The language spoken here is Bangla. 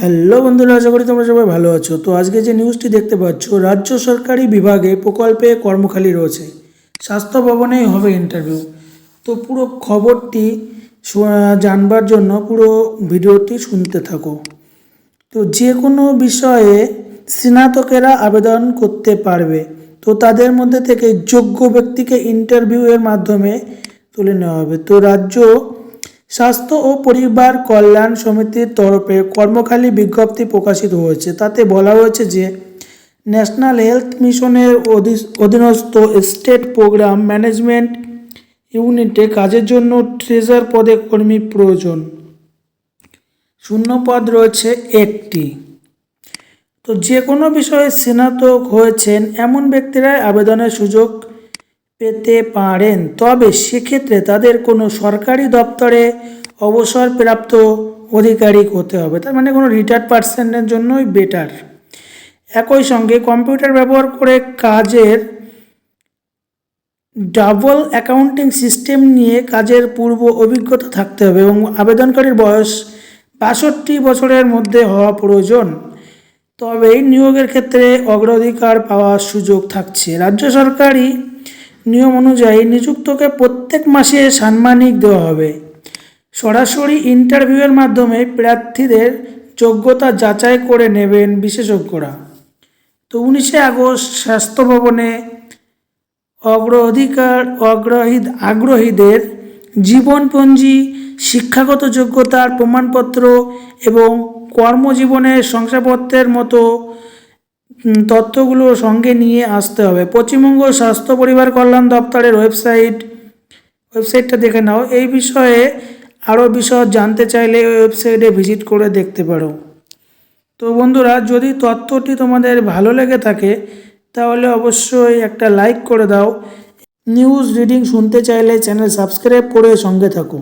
হ্যালো বন্ধুরা, আশা করি তোমরা সবাই ভালো আছো। তো আজকে যে নিউজটি দেখতে পাচ্ছ, রাজ্য সরকারি বিভাগে প্রকল্পে কর্মখালি রয়েছে। স্বাস্থ্য ভবনেই হবে ইন্টারভিউ তো পুরো খবরটি জানবার জন্য পুরো ভিডিওটি শুনতে থাকো। তো যে কোনো বিষয়ে স্নাতকেরা আবেদন করতে পারবে। তো তাদের মধ্যে থেকে যোগ্য ব্যক্তিকে ইন্টারভিউয়ের মাধ্যমে তুলে নেওয়া হবে। তো রাজ্য স্বাস্থ্য ও পরিবার কল্যাণ সমিতির তরফে কর্মখালী বিজ্ঞপ্তি প্রকাশিত হয়েছে। তাতে বলা হয়েছে যে, ন্যাশনাল হেলথ মিশনের অধি- অধীনস্থ স্টেট প্রোগ্রাম ম্যানেজমেন্ট ইউনিটে কাজের জন্য ট্রেজার পদে কর্মী প্রয়োজন। শূন্য পদ রয়েছে একটি। তো যে কোনো বিষয়ে স্নাতক হয়েছেন, এমন ব্যক্তিরাই আবেদনের সুযোগ পেতে পারেন। তবে সেক্ষেত্রে তাদের কোনো সরকারি দপ্তরে অবসরপ্রাপ্ত আধিকারিক হতে হবে। তার মানে কোনো রিটায়ার্ড পার্সনের জন্যই বেটার একই সঙ্গে কম্পিউটার ব্যবহার করে কাজের ডাবল অ্যাকাউন্টিং সিস্টেম নিয়ে কাজের পূর্ব অভিজ্ঞতা থাকতে হবে এবং আবেদনকারীর বয়স বাষট্টি বছরের মধ্যে হওয়া প্রয়োজন। তবেই নিয়োগের ক্ষেত্রে অগ্রাধিকার পাওয়ার সুযোগ থাকছে। রাজ্য সরকারি নিয়ম অনুযায়ী নিযুক্তকে প্রত্যেক মাসে সাম্মানিক দেওয়া হবে। সরাসরি ইন্টারভিউয়ের মাধ্যমে প্রার্থীদের যোগ্যতা যাচাই করে নেবেন বিশেষজ্ঞরা। তো উনিশে আগস্ট স্বাস্থ্য ভবনে অগ্রাধিকার অগ্রহী আগ্রহীদের জীবনপঞ্জি, শিক্ষাগত যোগ্যতার প্রমাণপত্র এবং কর্মজীবনের শংসাপত্রের মতো তথ্যগুলো সঙ্গে নিয়ে আসতে হবে। পশ্চিমবঙ্গ স্বাস্থ্য পরিবার কল্যাণ দপ্তরের ওয়েবসাইট, ওয়েবসাইটটা দেখে নাও। এই বিষয়ে আরও বিষয় জানতে চাইলে ওই ওয়েবসাইটে ভিজিট করে দেখতে পারো। তো বন্ধুরা, যদি তথ্যটি তোমাদের ভালো লেগে থাকে, তাহলে অবশ্যই একটা লাইক করে দাও। নিউজ রিডিং শুনতে চাইলে চ্যানেল সাবস্ক্রাইব করে সঙ্গে থাকো।